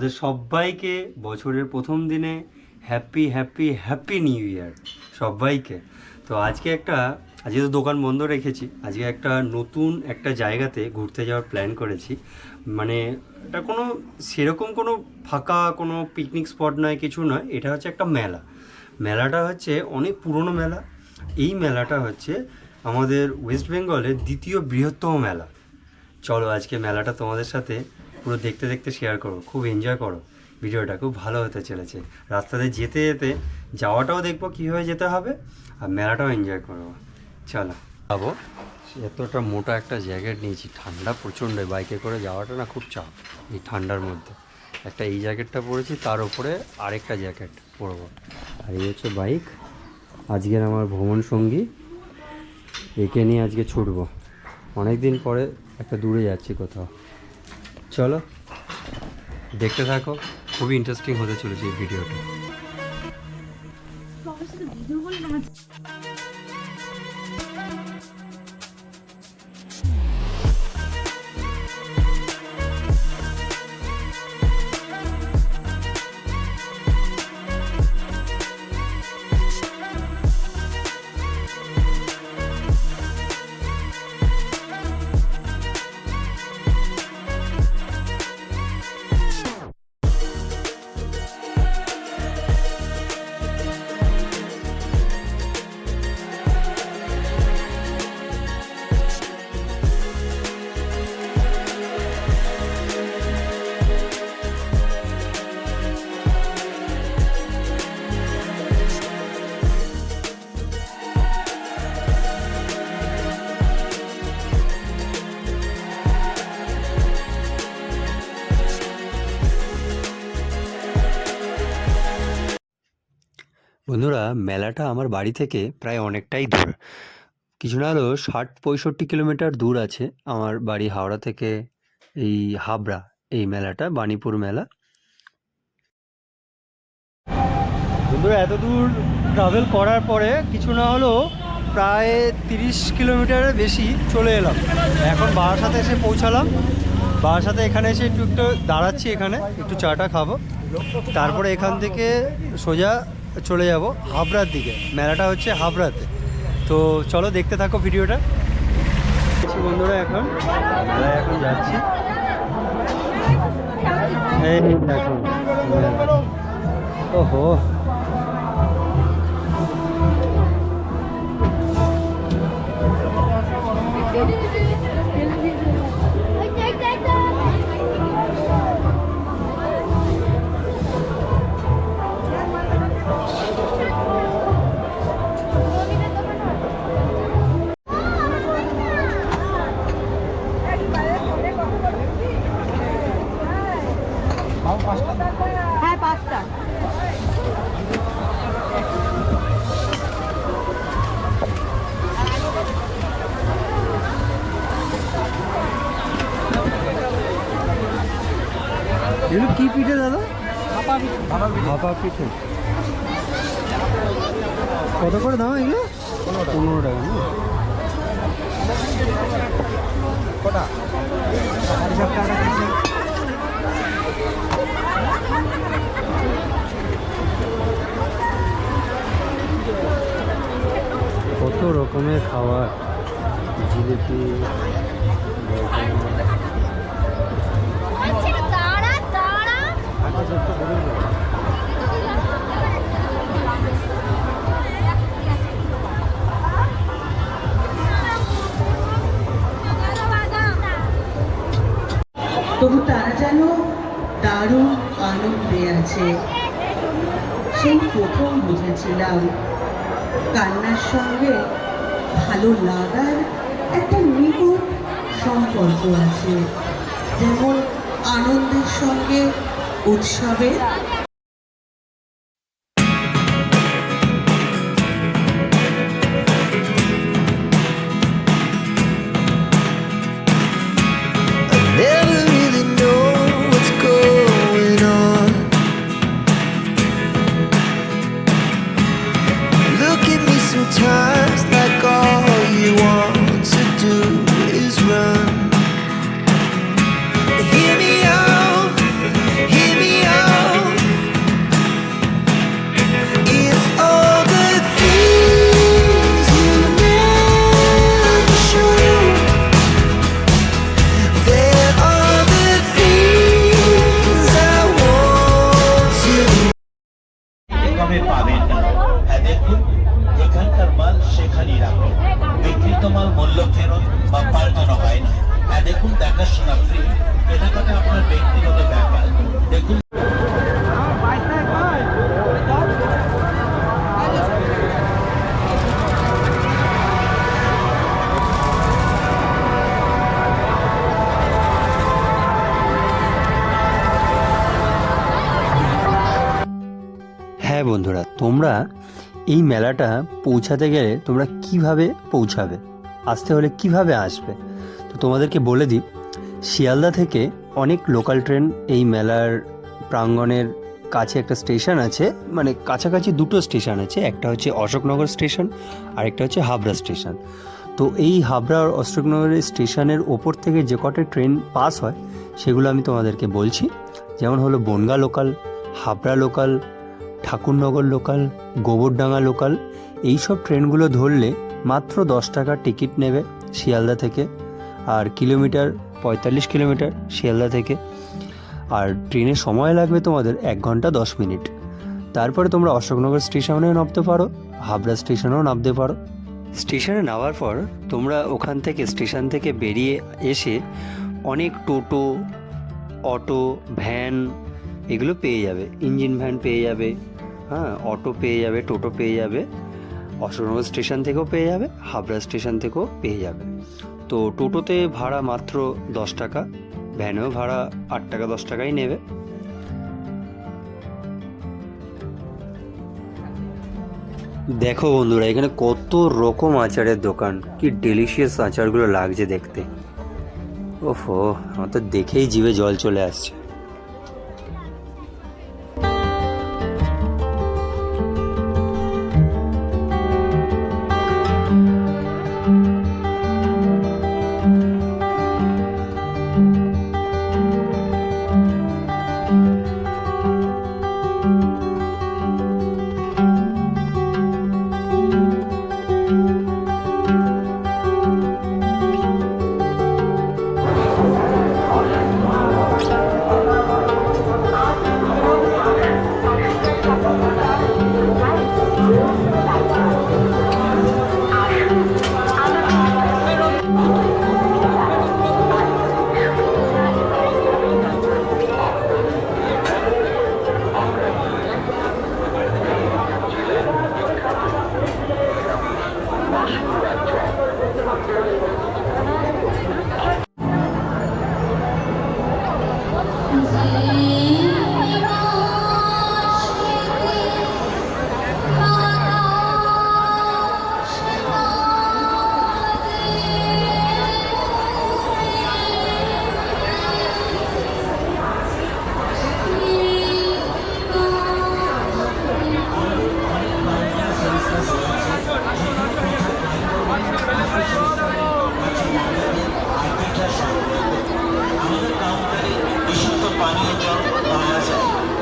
তোমাদের সবাইকে বছরের প্রথম দিনে happy happy happy new year সবাইকে। তো আজকে একটা, আজকে তো দোকান বন্ধ রেখেছি, আজকে একটা নতুন একটা জায়গাতে ঘুরতে যাওয়ার প্ল্যান করেছি। মানে এটা কোনো, সেরকম কোনো ফাঁকা, কোনো পিকনিক স্পট নয়, কিছু নয়, এটা হচ্ছে একটা মেলা। মেলাটা হচ্ছে অনেক পুরনো মেলা। এই মেলাটা হচ্ছে আমাদের ওয়েস্ট বেঙ্গলের দ্বিতীয় বৃহত্তম মেলা। চলো আজকে মেলাটা তোমাদের সাথে পুরো দেখতে দেখতে শেয়ার করো, খুব এনজয় করো। ভিডিওটা খুব ভালো হতে চলেছে। রাস্তাতে যেতে যেতে যাওয়াটাও দেখব কীভাবে যেতে হবে, আর মেলাটাও এনজয় করব। চলো। যাব। এতটা মোটা একটা জ্যাকেট নিয়েছি, ঠান্ডা প্রচণ্ড বাইকে করে যাওয়াটা না খুব চাপ, এই ঠান্ডার মধ্যে। একটা এই জ্যাকেটটা পরেছি, তার উপরে আরেকটা জ্যাকেট পরবো। আর এই হচ্ছে বাইক আজকের আমার ভ্রমণ সঙ্গী, একে নিয়ে আজকে ছুটবো। অনেক দিন পরে একটা দূরে যাচ্ছি কোথাও। চলো দেখতে থাকো খুবই ইন্টারেস্টিং হতে চলেছে এই ভিডিওটা বন্ধুরা, মেলাটা আমার বাড়ি থেকে প্রায় অনেকটাই দূর। কিছু না হলেও ষাট পঁয়ষট্টি কিলোমিটার দূর আছে আমার বাড়ি হাওড়া থেকে এই হাবড়া, এই মেলাটা, বাণীপুর মেলা। বন্ধুরা, এত দূর ট্রাভেল করার পরে কিছু না হলেও প্রায় তিরিশ কিলোমিটারের বেশি চলে এলাম। এখন বারাসাতে এসে পৌঁছালাম। বারাসাতে এখানে এসে একটু একটু দাঁড়াচ্ছি এখানে, একটু চাটা খাব। তারপরে এখান থেকে সোজা চলে যাব হাবড়ার দিকে। মেলাটা হচ্ছে হাবড়াতে। তো চলো দেখতে থাকো ভিডিওটা। আছি বন্ধুরা, এখন মেলায় এখন যাচ্ছি। ওহো। হ্যাঁ কত করে দাম এগুলো? পনেরো টাকা না? কত রকমের খাবার? জিলিপি দাঁড়া দাঁড়া। যেন দারুণ আনন্দে আছে? সেই প্রথম বুঝেছিলাম কান্নার সঙ্গে ভালো লাগার একটা নিকট সম্পর্ক আছে, যেমন আনন্দের সঙ্গে উৎসবের হ্যাঁ বন্ধুরা, তোমরা এই মেলাটা পৌঁছাতে গেলে তোমরা কীভাবে পৌঁছাবে? আসতে হলে কীভাবে আসবে? তো তোমাদেরকে বলে দিই শিয়ালদা থেকে অনেক লোকাল ট্রেন এই মেলার প্রাঙ্গণের কাছে একটা স্টেশন আছে মানে কাছাকাছি দুটো স্টেশন আছে, একটা হচ্ছে অশোকনগর স্টেশন আর একটা হচ্ছে হাবড়া স্টেশন। তো এই হাবড়া আর অশোকনগরের স্টেশনের ওপর থেকে যে কটা ট্রেন পাস হয়, সেগুলো আমি তোমাদেরকে বলছি। যেমন হলো Bangaon local, Habra local, Thakurnagar local, Gobardanga local এই সব ট্রেনগুলো ধরলে মাত্র দশ টাকা টিকিট নেবে শিয়ালদা থেকে। আর কিলোমিটার, পঁয়তাল্লিশ কিলোমিটার শিয়ালদা থেকে। আর ট্রেনের সময় লাগবে তোমাদের এক ঘণ্টা দশ মিনিট। তারপরে তোমরা অশোকনগর স্টেশনেও নামতে পারো, হাবড়া স্টেশনেও নামতে পারো। স্টেশনে নামার পর তোমরা ওখান থেকে, স্টেশন থেকে বেরিয়ে এসে অনেক টোটো, অটো, ভ্যান এগুলো পেয়ে যাবে। ইঞ্জিন ভ্যান পেয়ে যাবে হ্যাঁ অটো পেয়ে যাবে, টোটো পেয়ে যাবে, অশোকনগর স্টেশন থেকেও পেয়ে যাবে, হাবড়া স্টেশন থেকেও পেয়ে যাবে। তো টোটোতে ভাড়া মাত্র দশ টাকা, ভ্যানেও ভাড়া আট টাকা, দশ টাকাই নেবে। দেখো বন্ধুরা, এখানে কত রকম আচারের দোকান, কি ডেলিশিয়াস আচারগুলো লাগছে দেখতে। ওফো, আমার তো দেখেই জিভে জল চলে আসছে।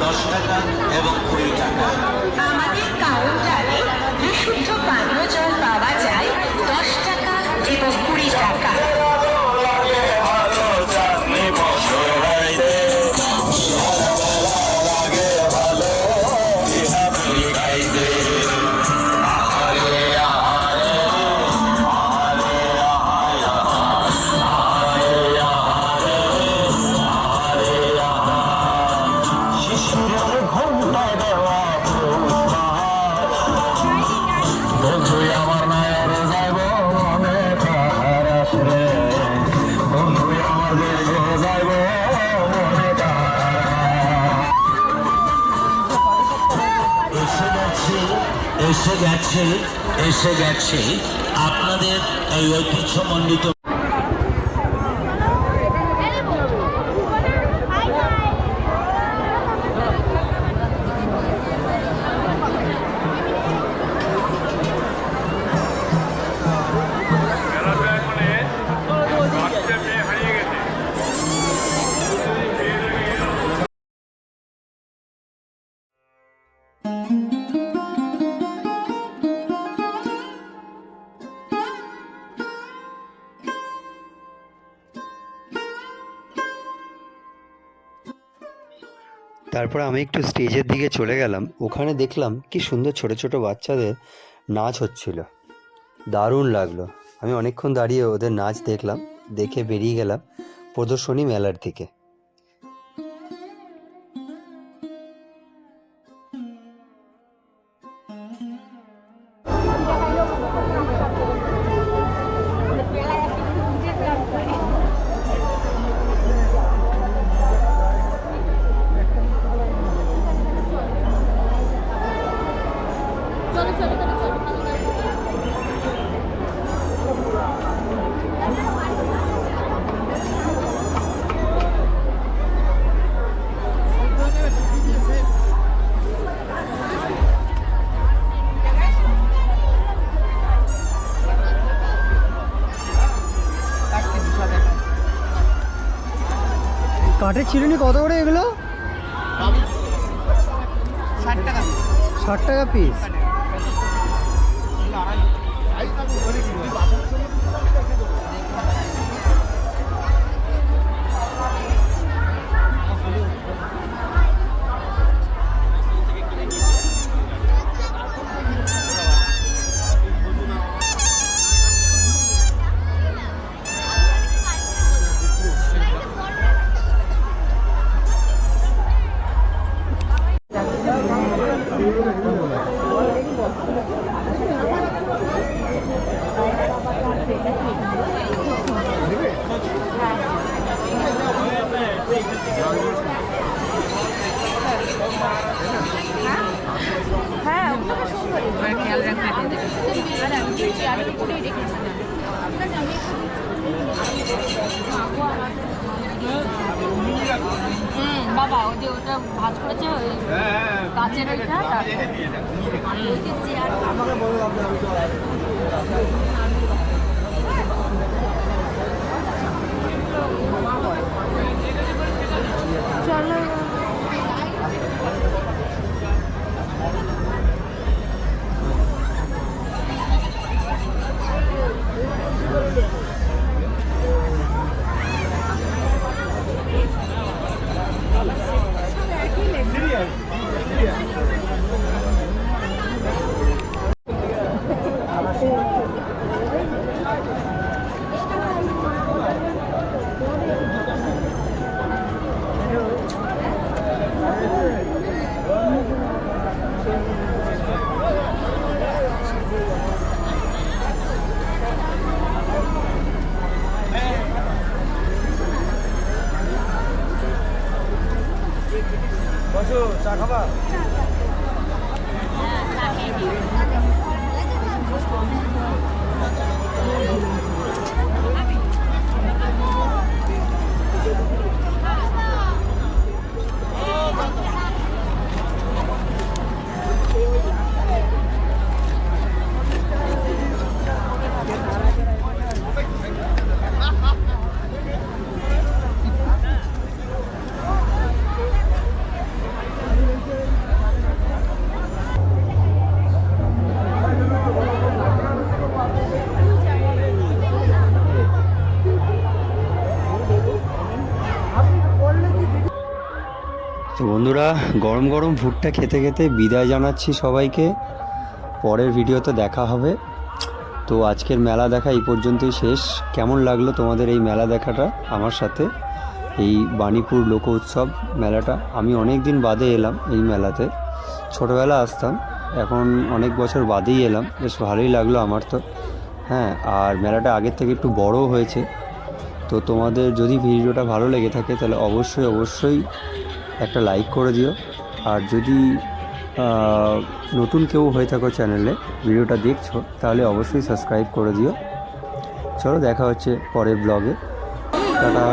দশ টাকা এবং কুড়ি টাকা। আমাদের কাউন্টারে বিশুদ্ধ এসে গেছে। আপনাদের এই ঐতিহ্যমণ্ডিত তারপর আমি একটু স্টেজের দিকে চলে গেলাম। ওখানে দেখলাম কি সুন্দর ছোট ছোট বাচ্চাদের নাচ হচ্ছিল। দারুণ লাগল। আমি অনেকক্ষণ দাঁড়িয়ে ওদের নাচ দেখলাম, দেখে বেরিয়ে গেলাম প্রদর্শনী মেলার দিকে। কাঠের চিরুনি কত করে এগুলো? ষাট টাকা পিস সুন্দর খেয়াল রাখতে আর আমি রেখেছিলাম হুম, বাবা ওই যে ওটা ভাজ করেছে, ওই, কাচের ওইটা ওই যে চেয়ার চলো। তো বন্ধুরা, গরম গরম ভুট্টা খেতে খেতে বিদায় জানাচ্ছি সবাইকে। পরের ভিডিওতে দেখা হবে। তো আজকের মেলা দেখা এই পর্যন্তই শেষ। কেমন লাগল তোমাদের এই মেলা দেখাটা আমার সাথে? এই বাণীপুর লোক উৎসব মেলাটা। আমি অনেক দিন বাদে এলাম এই মেলাতে। ছোটোবেলা আসতাম, এখন অনেক বছর বাদেই এলাম। বেশ ভালোই লাগল আমার তো। হ্যাঁ আর মেলাটা আগের থেকে একটু বড়ও হয়েছে। তো তোমাদের যদি ভিডিওটা ভালো লেগে থাকে, তাহলে অবশ্যই অবশ্যই একটা লাইক করে দিও। আর যদি নতুন কেউ হয়ে থাকো চ্যানেলে, ভিডিওটা দেখছ, তাহলে অবশ্যই সাবস্ক্রাইব করে দিও। চলো দেখা হচ্ছে পরের ব্লগে টাটা।